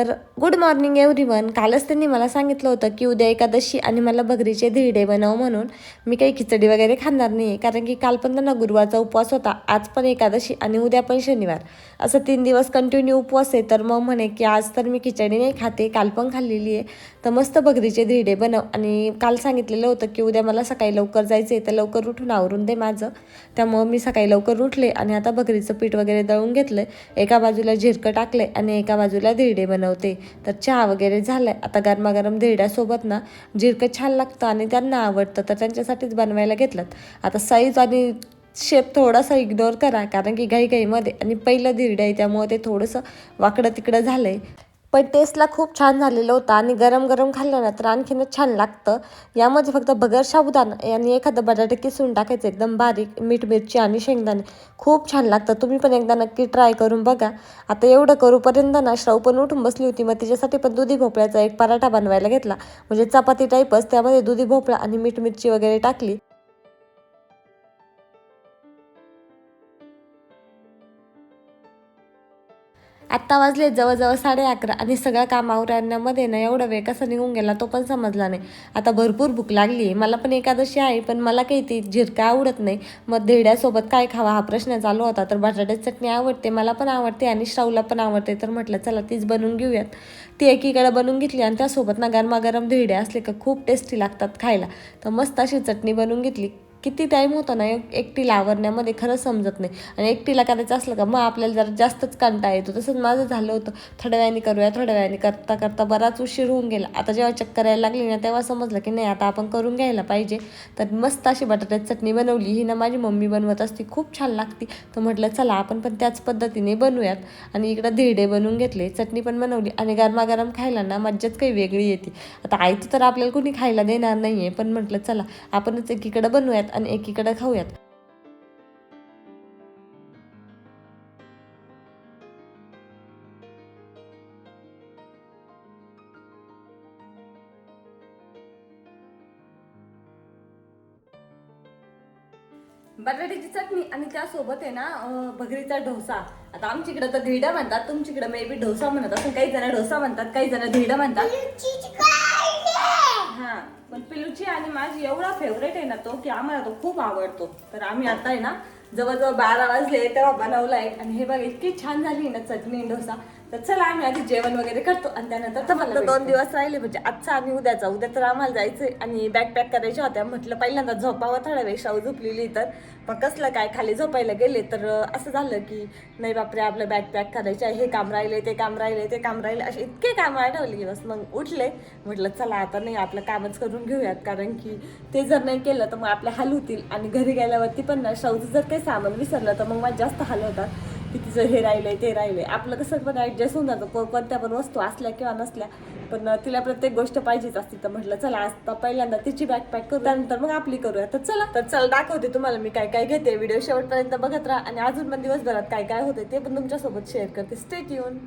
तर good morning everyone कालच त्यांनी मला सांगितलं होतं की उद्या एकादशी आणि मला भगरीचे धिरडे बनव म्हणून. मी काही खिचडी वगैरे खाणार नाही आहे कारण की काल पण त्यांना गुरुवारचा उपवास होता. आज पण एकादशी आणि उद्या पण शनिवार. असं तीन दिवस कंटिन्यू उपवास आहे तर मग म्हणे की आज तर मी खिचडी नाही खाते काल पण खाल्लेली आहे. तर मस्त भगरीचे धिरडे बनव. आणि काल सांगितलेलं होतं की उद्या मला सकाळी लवकर जायचं आहे तर लवकर उठून आवरून दे माझं. त्यामुळं मी सकाळी लवकर उठले आणि आता भगरीचं पीठ वगैरे दळून घेतलं एका बाजूला झिरकं टाकले आणि एका बाजूला धिरडे बनव बनवते. तर चहा वगैरे झालाय. आता गरमागरम धिरड्यासोबत ना जिरकं छान लागतं आणि त्यांना आवडतं. तर त्यांच्यासाठीच बनवायला घेतलं. आता साईज आणि शेप थोडासा इग्नोर करा. कारण की घाईघाईमध्ये आणि पहिलं धिरडं आहे त्यामुळे ते थोडंसं वाकडं तिकडं झालं आहे पण टेस्टला खूप छान झालेलं होतं आणि गरम गरम खाल्लं ना तर आणखीनच छान लागतं. यामध्ये फक्त बगर साबुदाणा आणि एखादं बटाटे किसून टाकायचं एकदम बारीक मीठ मिरची आणि शेंगदाणे. खूप छान लागतं. तुम्ही पण एकदा नक्की ट्राय करून बघा. आता एवढं करूपर्यंत ना श्रव पण उठून बसली होती. मग तिच्यासाठी पण दुधी भोपळ्याचा एक पराठा बनवायला घेतला. म्हणजे चपाती टाईपच त्यामध्ये दुधी भोपळा आणि मीठ मिरची वगैरे टाकली. आत्ता वाजले जवळजवळ साडे अकरा आणि सगळं काम आवरण्यामध्ये ना एवढा वेळ कसा निघून गेला तो पण समजला नाही. आता भरपूर भूक लागली आहे. मला पण एकादशी आहे पण मला काही ती झिरका आवडत नाही. मग धेड्यासोबत काय खावा हा प्रश्न चालू होता. तर बटाट्याची चटणी आवडते मला पण आवडते आणि श्रावला पण आवडते. तर म्हटलं चला तीच बनवून घेऊयात. ती एकीकडे बनवून घेतली आणि त्यासोबत ना गरमागरम धेडे असले का खूप टेस्टी लागतात खायला. तर मस्त अशी चटणी बनवून घेतली. किती टाईम होतो ना एक एकटीला आवरण्यामध्ये खरंच समजत नाही. आणि एकटीला करायचं असलं का मग आपल्याला जरा जास्तच कांटा येतो. तसंच माझं झालं होतं. थोड्या वेळाने करूया थोड्या वेळाने करता करता बराच उशीर होऊन गेला. आता जेव्हा चक्कर यायला लागली ना तेव्हा समजलं की नाही आता आपण करून घ्यायला पाहिजे. तर मस्त अशी बटाट्याची चटणी बनवली. ही ना माझी मम्मी बनवत असते. खूप छान लागते. तर म्हटलं चला आपण पण त्याच पद्धतीने बनवूयात आणि इकडं धिरडे बनवून घेतले. चटणी पण बनवली. आणि गरमागरम खायला ना मज्जाच काही वेगळी येते. आता आयचं तर आपल्याला कोणी खायला देणार नाही आहे पण म्हटलं चला आपणच एकीकडं बनवूयात आणि एकीकडं खाऊयात. बटाट्याची चटणी आणि त्यासोबत आहे ना भगरीचा डोसा. आता आमच्याकडे तर धिरडा म्हणतात तुमच्याकडे मे बी डोसा म्हणत असं काही जण डोसा म्हणतात काही जण धिरडा म्हणतात. पण आणि माझी एवढा फेवरेट आहे ना तो की आम्हाला तो खूप आवडतो. तर आम्ही आता आहे ना जवळजवळ बारा वाजले तेव्हा बनवलाय. आणि हे बघ इतकी छान झाली ना चटणी डोसा. तर चला आम्ही आधी जेवण वगैरे करतो आणि त्यानंतर तर फक्त दोन दिवस राहिले म्हणजे आजचा आणि उद्याचा. उद्या तर आम्हाला जायचंय आणि बॅग पॅक करायच्या होत्या. म्हटलं पहिल्यांदा झोपावं थोड्या वेळ झोपलेली तर. मग कसलं काय खाली झोपायला गेले तर असं झालं की नाही बापरे आपलं बॅग पॅक करायचं आहे. हे काम राहिले ते काम राहिले ते काम राहिले. असे इतके काम आठवले की बस मग उठले. म्हटलं चला आता नाही आपलं कामच करून घेऊयात. कारण की ते जर नाही केलं तर मग आपले हाल होतील आणि घरी गेल्यावरती पण ना शाऊचं जर काही सामान विसरलं तर मग माझं जास्त हाल होतात. की तिचं हे राहिलंय ते राहिलंय. आपलं कसं पण ऍडजस्ट होऊन जातं. को- कोणत्या पण वस्तू असल्या किंवा नसल्या पण तिला प्रत्येक गोष्ट पाहिजेच असती. तर म्हटलं चला आज पहिल्यांदा तिची बॅग पॅक करू त्यानंतर मग आपली करूया. तर चला तर चल दाखवते तुम्हाला मी काय काय घेते. व्हिडिओ शेवटपर्यंत बघत राहा आणि अजून पण दिवसभरात काय काय होते ते पण तुमच्यासोबत शेअर करते. स्टेट येऊन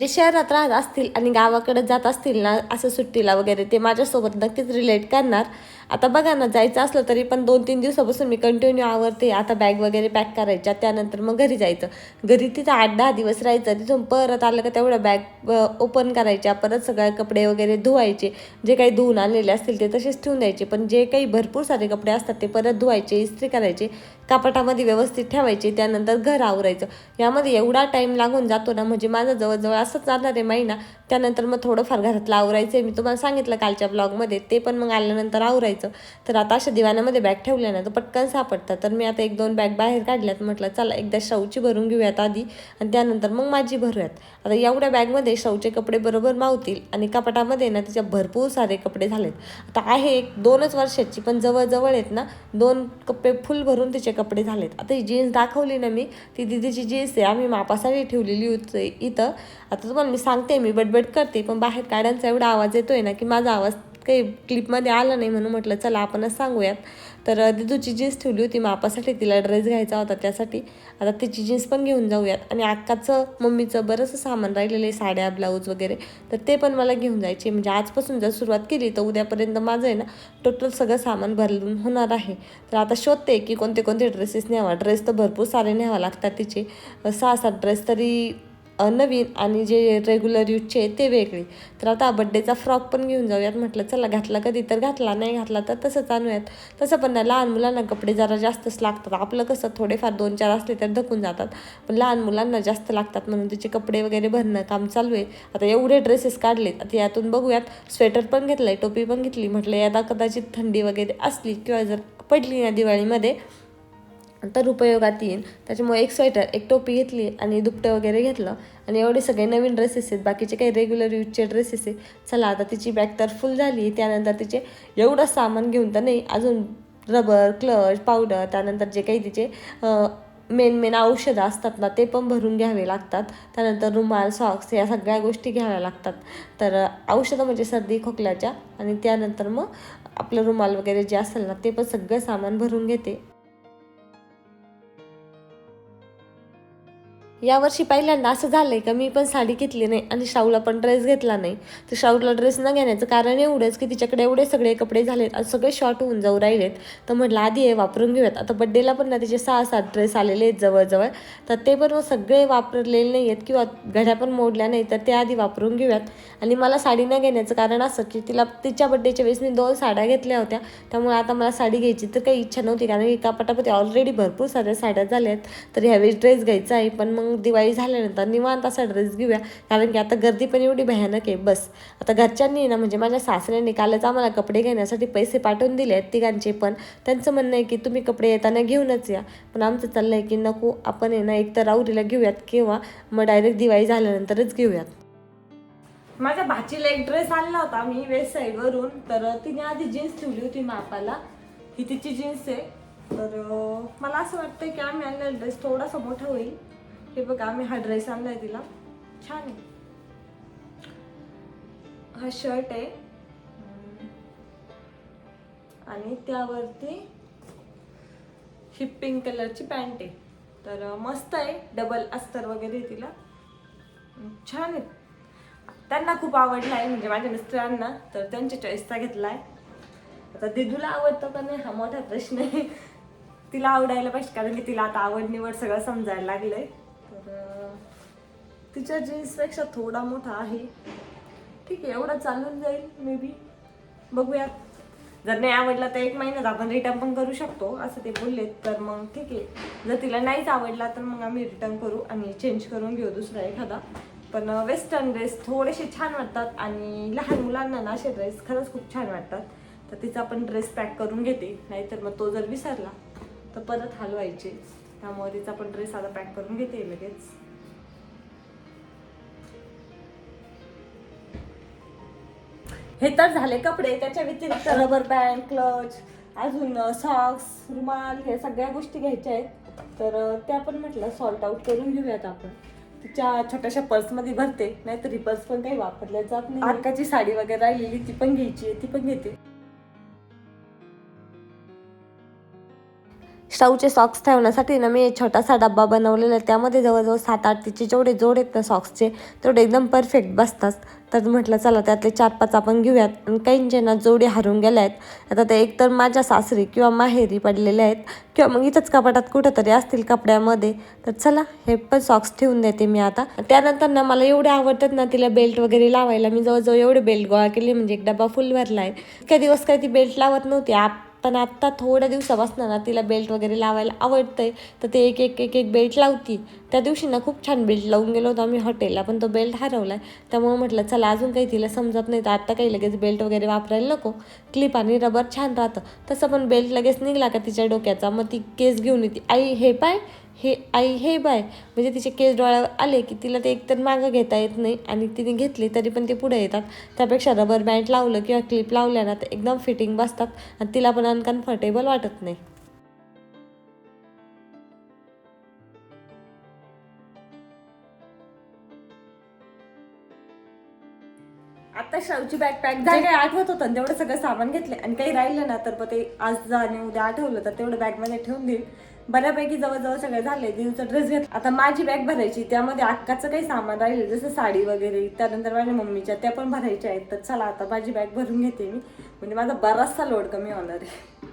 जे शहरात राहत असतील आणि गावाकडे जात असतील ना असं सुट्टीला वगैरे ते माझ्यासोबत नक्कीच रिलेट करणार. आता बघा ना जायचं असलं तरी पण दोन तीन दिवसापासून मी कंटिन्यू आवरते. आता बॅग वगैरे पॅक करायच्या त्यानंतर मग घरी जायचं. घरी तिथं आठ दहा दिवस राहायचं. तिथून परत आलं का तेवढ्या बॅग ओपन करायच्या. परत सगळे कपडे वगैरे धुवायचे. जे काही धुवून आणलेले असतील ते तसेच ठेवून द्यायचे. पण जे काही भरपूर सारे कपडे असतात ते परत धुवायचे इस्त्री करायचे कपाटामध्ये व्यवस्थित ठेवायचे त्यानंतर घर आवरायचं. यामध्ये एवढा टाईम लागून जातो ना म्हणजे माझं जवळजवळ असंच जाणार आहे महिना. त्यानंतर मग थोडंफार घरातलं आवरायचं आहे मी तुम्हाला सांगितलं कालच्या ब्लॉगमध्ये ते पण मग आल्यानंतर आवरायचं. तर आता अशा दिवाण्यामध्ये बॅग ठेवल्या ना तर पटकन सापडतात. तर मी आता एक दोन बॅग बाहेर काढल्यात म्हटलं चला एकदा शौची भरून घेऊयात आधी आणि त्यानंतर मग माझी भरूयात. आता एवढ्या बॅगमध्ये शौचे कपडे बरोबर मावतील आणि कपाटामध्ये ना तिच्या भरपूर सारे कपडे झालेत. आता आहे एक दोनच वर्षाची पण जवळजवळ आहेत ना दोन कपडे फुल भरून तिचे कपडे झालेत. आता ही जीन्स दाखवली ना मी ती दिदीची जीन्स आहे. आम्ही मापासाठी ठेवलेली होती इथं. आता तुम्हाला मी सांगते मी बडबड करते पण बाहेर गाड्यांचा एवढा आवाज येतोय ना की माझा आवाज काही क्लिपमध्ये आलं नाही म्हणून म्हटलं चला आपणच सांगूयात. तर दिदूची जीन्स ठेवली होती. मापासाठी तिला ड्रेस घ्यायचा होता त्यासाठी. आता तिची जीन्स पण घेऊन जाऊयात. आणि अक्काचं मम्मीचं बरंचसं सामान राहिलेलं आहे साड्या ब्लाऊज वगैरे. तर ते पण मला घेऊन जायचे. म्हणजे आजपासून जर सुरुवात केली तर उद्यापर्यंत माझं आहे ना टोटल सगळं सामान भरून होणार आहे. तर आता शोधते की कोणते कोणते ड्रेसेस न्यावा. ड्रेस तर भरपूर सारे न्यावा लागतात तिचे. सहा सात ड्रेस तरी नवीन आणि जे रेग्युलर यूजचे आहेत ते वेगळे. तर आता बड्डेचा फ्रॉक पण घेऊन जाऊयात म्हटलं चला घातला कधी तर घातला नाही घातला तर तसंच आणूयात. तसं पण नाही लहान मुलांना कपडे जरा जास्तच लागतात. आपलं कसं थोडेफार दोन चार असले तर धकून जातात. पण लहान मुलांना जास्त लागतात म्हणून त्याचे कपडे वगैरे भरणं काम चालू आहे. आता एवढे ड्रेसेस काढलेत आता यातून बघूयात. स्वेटर पण घेतलं आहे टोपी पण घेतली. म्हटलं यादा कदाचित थंडी वगैरे असली किंवा जर पडली ना दिवाळीमध्ये तर उपयोगात येईल. त्याच्यामुळे एक स्वेटर एक टोपी घेतली आणि दुपटं वगैरे घेतलं. आणि एवढे सगळे नवीन ड्रेसेस आहेत. बाकीचे काही रेग्युलर यूजचे ड्रेसेस आहे चला आता तिची बॅग तर फुल झाली. त्यानंतर तिचे एवढं सामान घेऊन तर नाही अजून रबर क्लच पावडर त्यानंतर जे काही तिचे मेन मेन औषधं असतात ना ते पण भरून घ्यावे लागतात. त्यानंतर रुमाल सॉक्स या सगळ्या गोष्टी घ्याव्या लागतात. तर औषधं म्हणजे सर्दी खोकल्याच्या आणि त्यानंतर मग आपलं रुमाल वगैरे जे असेल ना ते पण सगळं सामान भरून घेते. यावर्षी पहिल्यांदा असं झालंय का? मी पण साडी घेतली नाही आणि शाहूला पण ड्रेस घेतला नाही. तर शाहूला ड्रेस न घेण्याचं कारण एवढंच की तिच्याकडे एवढे सगळे कपडे झालेत आणि सगळे शॉर्ट होऊन जाऊ राहिलेत. तर म्हटलं आधी हे वापरून घेऊयात. आता बड्डेला पण ना तिचे सहा सात ड्रेस आलेले आहेत जवळजवळ. तर ते पण मग सगळे वापरलेले नाही आहेत किंवा घड्या पण मोडल्या नाही तर ते आधी वापरून घेऊयात. आणि मला साडी न घेण्याचं कारण असं की तिला तिच्या बड्डेच्या वेळेस मी दोन साड्या घेतल्या होत्या. त्यामुळे आता मला साडी घ्यायची तर काही इच्छा नव्हती कारण एका पटापटी ऑलरेडी भरपूर साऱ्या साड्या झाल्या आहेत तर ह्यावेळेस ड्रेस घ्यायचा आहे. पण मग मग दिवाळी झाल्यानंतर निवांत असा ड्रेस घेऊया. कारण की आता गर्दी पण एवढी भयानक आहे बस. आता घरच्यांनी ना म्हणजे माझ्या सासऱ्यांनी कालच आम्हाला कपडे घेण्यासाठी पैसे पाठवून दिले आहेत तिघांचे पण. त्यांचं म्हणणं आहे की तुम्ही कपडे येताना घेऊनच या. पण आमचं चाललं आहे की नको आपण आहे ना एक तर राऊरीला घेऊयात किंवा मग डायरेक्ट दिवाळी झाल्यानंतरच घेऊयात. माझ्या भाचीला एक ड्रेस आणला होता मी वेस्ट साईडवरून तर तिने आधी जीन्स ठेवली होती मापाला. ही तिची जीन्स आहे. तर मला असं वाटतं की आम्ही आणलेला ड्रेस थोडासा मोठा होईल. हे बघा आम्ही हा ड्रेस आणलाय तिला. छान आहे. हा शर्ट आहे. आणि त्यावरती ही पिंक कलरची पॅन्ट आहे. तर मस्त आहे. डबल अस्तर वगैरे तिला. छान आहे. त्यांना खूप आवडला आहे म्हणजे माझ्या मिस्टरांना. तर त्यांच्या चॉईसचा घेतला आहे आता दिदूला आवडतं का नाही हा मोठा प्रश्न आहे. तिला आवडायला पाहिजे कारण की तिला आता आवड निवड सगळं समजायला लागलं आहे तिच्या जीन्सपेक्षा थोडा मोठा आहे. ठीक आहे एवढा चालून जाईल मे बी बघूयात जर नाही आवडला तर एक महिन्यात आपण रिटर्न पण करू शकतो असं ते बोललेत तर मग ठीक आहे. जर तिला नाहीच आवडला तर मग आम्ही रिटर्न करू आणि चेंज करून घेऊ दुसरा एखादा. पण वेस्टर्न ड्रेस थोडेसे छान वाटतात आणि लहान मुलांना ना असे ड्रेस खरंच खूप छान वाटतात. तर तिचा पण ड्रेस पॅक करून घेते नाहीतर मग तो जर विसरला तर परत हलवायचे. त्यामुळे तिचा पण ड्रेस आता पॅक करून घेते लगेच. हे तर झाले कपडे त्याच्या व्यतिरिक्त रबर बँड क्लच अजून सॉक्स रुमाल हे सगळ्या गोष्टी घ्यायच्या आहेत. तर त्या पण म्हटलं सॉल्ट आउट करून घेऊयात आपण. तिच्या छोट्याशा पर्समध्ये भरते नाहीतर ही पर्स पण काही वापरल्या जात नाही आकाची साडी वगैरे राहिलेली ती पण घ्यायची आहे ती पण घेते. शाऊचे सॉक्स ठेवण्यासाठी ना मी एक छोटासा डब्बा बनवलेला आहे. त्यामध्ये जवळजवळ सात आठ तिचे जेवढे जोड आहेत ना सॉक्सचे तेवढे एकदम परफेक्ट बसतात. तर म्हटलं चला त्यातले चार पाच आपण घेऊयात. आणि काहींचे ना जोडे हरून गेल्या आहेत आता ते एकतर माझ्या सासरी किंवा माहेरी पडलेले आहेत किंवा मग इथंच कपाटात कुठंतरी असतील कपड्यामध्ये तर चला हे पण सॉक्स ठेवून देते मी आता. त्यानंतर ना मला एवढे आवडतात ना तिला बेल्ट वगैरे लावायला मी जवळजवळ एवढे बेल्ट गोळा केले म्हणजे एक डबा फुल भरला आहे इतक्या दिवस काय ती बेल्ट लावत नव्हती आप पण आत्ता थोड्या दिवसापासून ना तिला बेल्ट वगैरे लावायला आवडतं आहे तर ते एक एक एक एक बेल्ट लावती. त्या दिवशी ना खूप छान बेल्ट लावून गेलो होतो आम्ही हॉटेलला पण तो बेल्ट हरवला. आहे त्यामुळे म्हटलं चला अजून काही तिला समजत नाही तर आत्ता काही लगेच बेल्ट वगैरे वापरायला नको. क्लिप आणि रबर छान राहतं. तसं पण बेल्ट लगेच निघला का तिच्या डोक्याचा. मग ती केस घेऊन येते. आई हे पाय हे आई हे बाय. म्हणजे तिचे केस डोळ्यावर आले की तिला ते एकतर मागं घेता येत नाही आणि तिने घेतली तरी पण ते पुढे येतात. त्यापेक्षा रबर बँड लावलं किंवा क्लिप लावल्या ना तर एकदम फिटिंग बसतात आणि तिला पण अनकम्फर्टेबल वाटत नाही. शावची बॅग पॅक झाली. काही आठवत होतं तेवढं सगळं सामान घेतले आणि काही राहिलं ना तर मग ते आज जा आणि उद्या आठवलं तर तेवढं बॅगमध्ये ठेवून देईल बऱ्यापैकी जवळजवळ सगळे झाले दिवचा ड्रेस घेतला. आता माझी बॅग भरायची त्यामध्ये अक्काचं काही सामान राहिले जसं साडी वगैरे त्यानंतर माझ्या मम्मीच्या त्या पण भरायच्या आहेत. तर चला आता माझी बॅग भरून घेते मी. म्हणजे माझा बराचसा लोड कमी होणार आहे.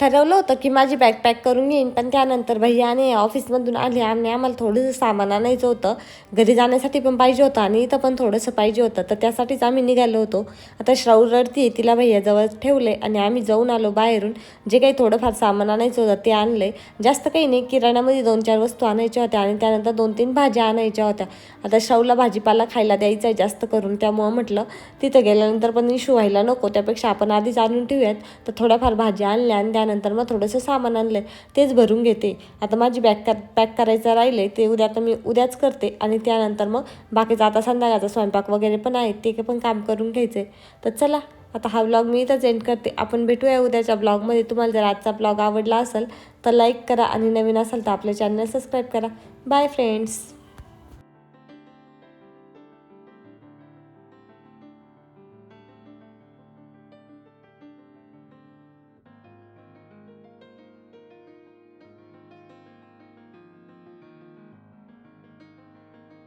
ठरवलं होतं की माझी बॅग पॅक करून येईन पण त्यानंतर भैयाने ऑफिसमधून आले आणि आम्हाला थोडंसं सामान आणायचं होतं. घरी जाण्यासाठी पण पाहिजे होतं आणि इथं पण थोडंसं पाहिजे होतं. तर त्यासाठीच आम्ही निघालो होतो. आता श्राऊ रडती तिला भैयाजवळ ठेवले आणि आम्ही जाऊन आलो बाहेरून. जे काही थोडंफार सामान आणायचं होतं ते आणले. जास्त काही नाही किराण्यामध्ये दोन चार वस्तू आणायच्या होत्या आणि त्यानंतर दोन तीन भाज्या आणायच्या होत्या. आता श्राऊला भाजीपाला खायला द्यायचा आहे जास्त करून त्यामुळं म्हटलं तिथं गेल्यानंतर पण इशू व्हायला नको. त्यापेक्षा आपण आधीच आणून ठेवूयात. तर थोड्याफार भाज्या आणल्या आणि त्यानंतर मग थोडंसं सामान आणलं तेच भरून घेते. आता माझी बॅग कर पॅक करायचं राहिले ते उद्या तर मी उद्याच करते आणि त्यानंतर मग बाकीचं आता संध्याकाळचा स्वयंपाक वगैरे पण आहे ते पण काम करून घ्यायचं आहे तर चला आता हा ब्लॉग मी इथंच एंड करते. आपण भेटूया उद्याच्या ब्लॉगमध्ये तुम्हाला जर आजचा ब्लॉग आवडला असेल तर लाईक करा आणि नवीन असाल तर आपल्या चॅनल सबस्क्राईब करा. Bye friends